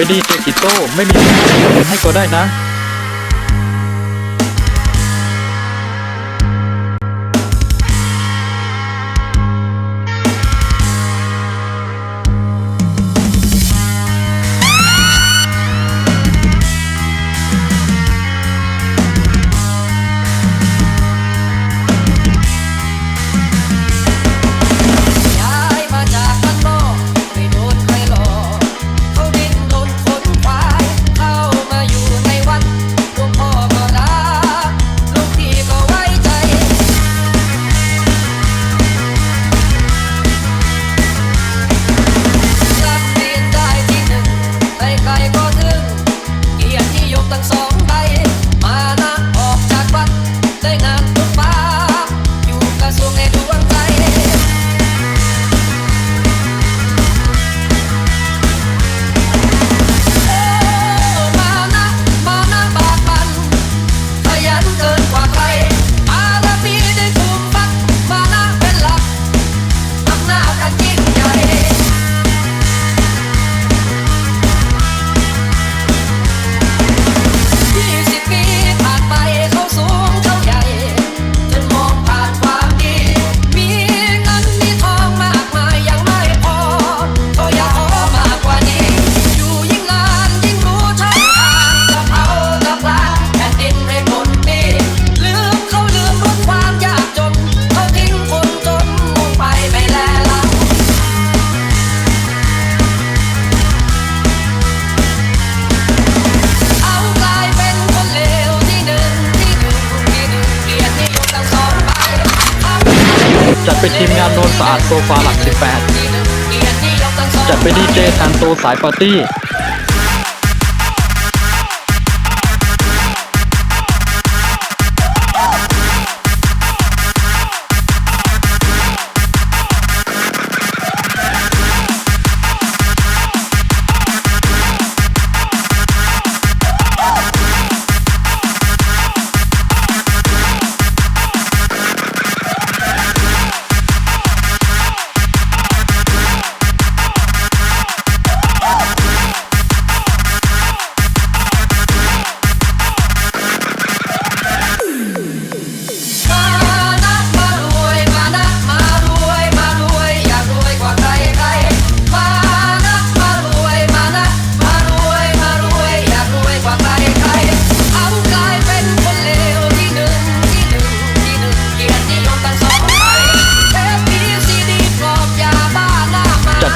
ไปดีเจกิโต้ไม่มีให้ก็ได้นะ เป็นทีมงานโดนสะอาดโซฟาหลัก 18 จัดเป็นดีเจทางโตสายปาร์ตี้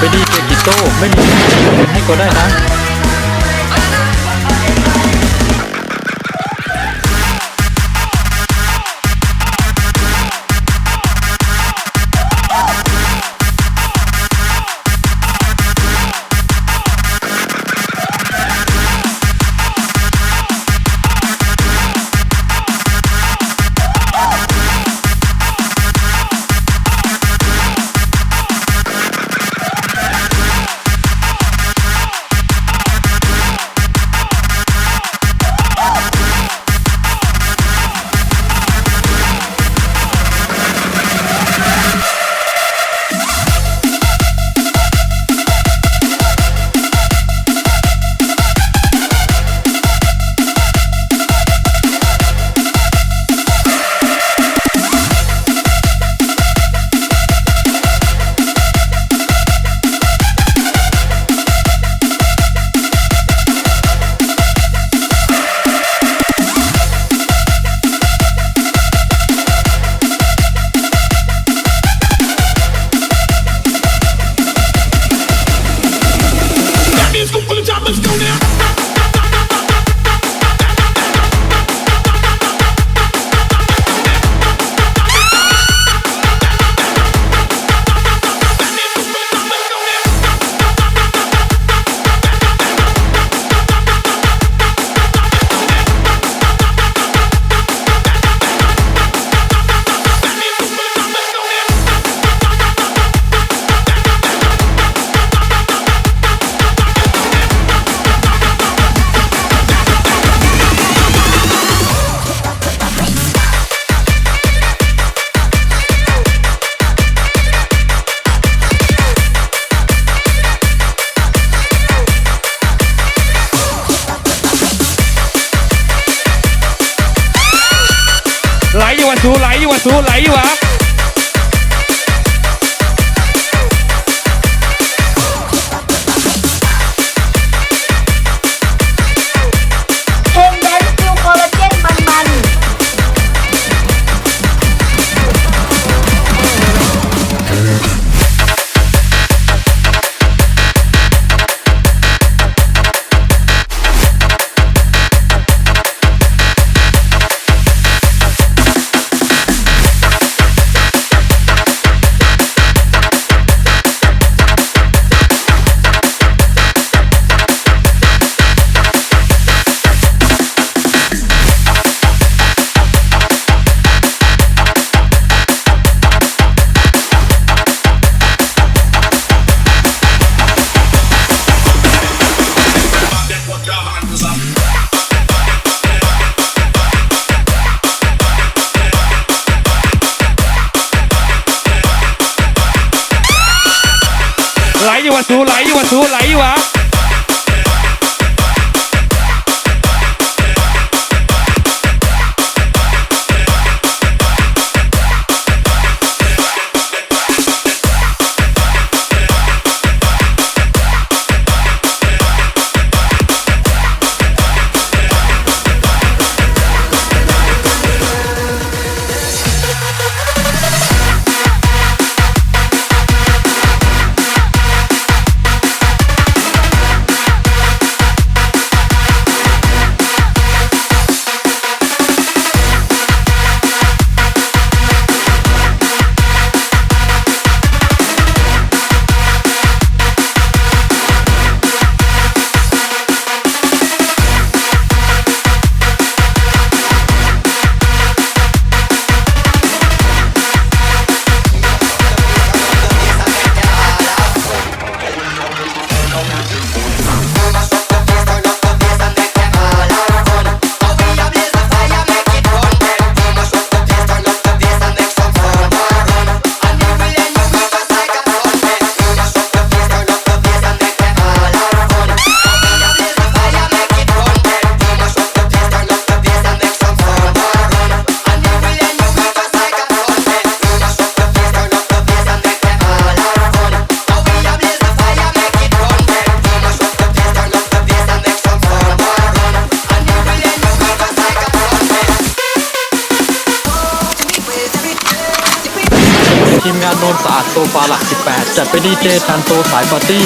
ไปดีเกกิโต้ไม่มีให้ก็ได้นะ ไหลอยู่วะสูไานนท์สะอาดโซฟาหลัก 18 จัดไปดีเจทันโตสายปาร์ตี้